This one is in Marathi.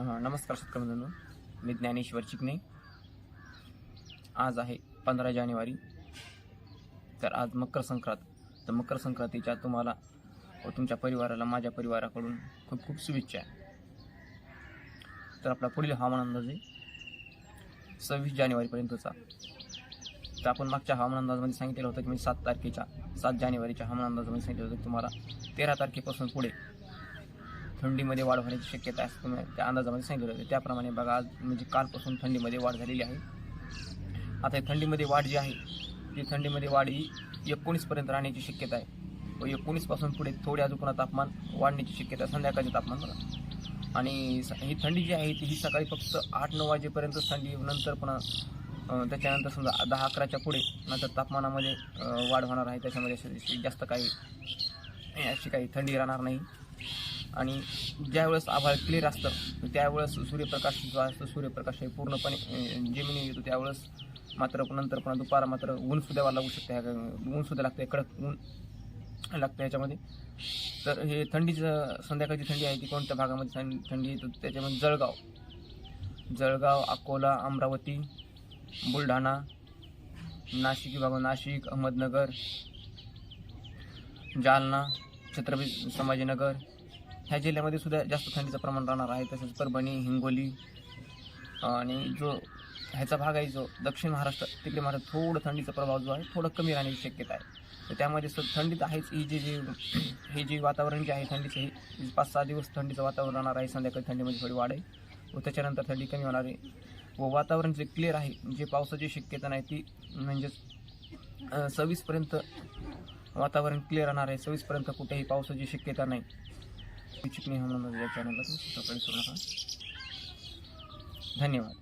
नमस्कार शेतकरी मी ज्ञानेश्वर चिकणे आज आहे पंधरा जानेवारी. तर आज मकर संक्रांत. तर मकर संक्रांतीच्या तुम्हाला व तुमच्या परिवाराला माझ्या परिवाराकडून खूप खूप शुभेच्छा. तर आपला पुढील हवामान अंदाज आहे. सव्वीस जानेवारीपर्यंतचा. तर आपण मागच्या हवामान अंदाजामध्ये सांगितलेलं होतं की मी सात तारखेच्या सात जानेवारीच्या हवामान अंदाजामध्ये सांगितलं होतं की तुम्हाला तेरा तारखेपासून पुढे थंडीमध्ये वाढ होण्याची शक्यता आहे असं तुम्ही त्या अंदाजामध्ये सांगितलं होतं त्याप्रमाणे बघा आज म्हणजे कालपासून थंडीमध्ये वाढ झालेली आहे. आता थंडीमध्ये वाढ जी आहे ती थंडीमध्ये वाढ ही एकोणीसपर्यंत राहण्याची शक्यता आहे. व एकोणीसपासून पुढे थोडे अजून तापमान वाढण्याची शक्यता संध्याकाळचे तापमान बघा. आणि स- ही थंडी जी आहे ती ही सकाळी फक्त आठ नऊ वाजेपर्यंत थंडी नंतर पण त्याच्यानंतर समजा दहा अकराच्या पुढे नंतर तापमानामध्ये वाढ होणार आहे. त्याच्यामध्ये अशी जास्त काही अशी काही थंडी राहणार नाही. आणि ज्यावेळेस आभाळ क्लिअर असतं त्यावेळेस सूर्यप्रकाश जो असतो सूर्यप्रकाश हे पूर्णपणे जमिनी येतो. त्यावेळेस मात्र नंतर पुन्हा दुपार मात्र ऊन सुद्धा लागू शकते. ह्या- ऊन सुद्धा लागते कडक ऊन लागतं याच्यामध्ये. तर हे थंडीचं संध्याकाळची थंडी आहे ती कोणत्या भागामध्ये थंडी थंडी येतो त्याच्यामध्ये जळगाव. जळगाव अकोला अमरावती बुलढाणा नाशिक विभाग नाशिक अहमदनगर जालना छत्रपती संभाजीनगर ह्या जिल्ह्यामध्ये सुद्धा जास्त थंडीचं प्रमाण राहणार आहे. तसेच परभणी हिंगोली आणि जो ह्याचा भाग आहे जो दक्षिण महाराष्ट्र तिकडे मात्र थोडं थंडीचा प्रभाव जो आहे थोडं कमी राहण्याची शक्यता आहे. तर त्यामध्ये स थंडीत आहेच ही जी जी हे जे वातावरण जे आहे थंडीचं हे पाच सहा दिवस थंडीचं वातावरण राहणार आहे. संध्याकाळी थंडीमध्ये थोडी वाढ आहे व त्याच्यानंतर थंडी कमी होणार आहे. व वातावरण जे क्लिअर आहे जे पावसाची शक्यता नाही ती म्हणजेच सव्वीसपर्यंत वातावरण क्लिअर राहणार आहे. सव्वीसपर्यंत कुठेही पावसाची शक्यता नाही. चिकणी हवामान या चॅनलला तुम्ही सबस्क्राईब करू नका धन्यवाद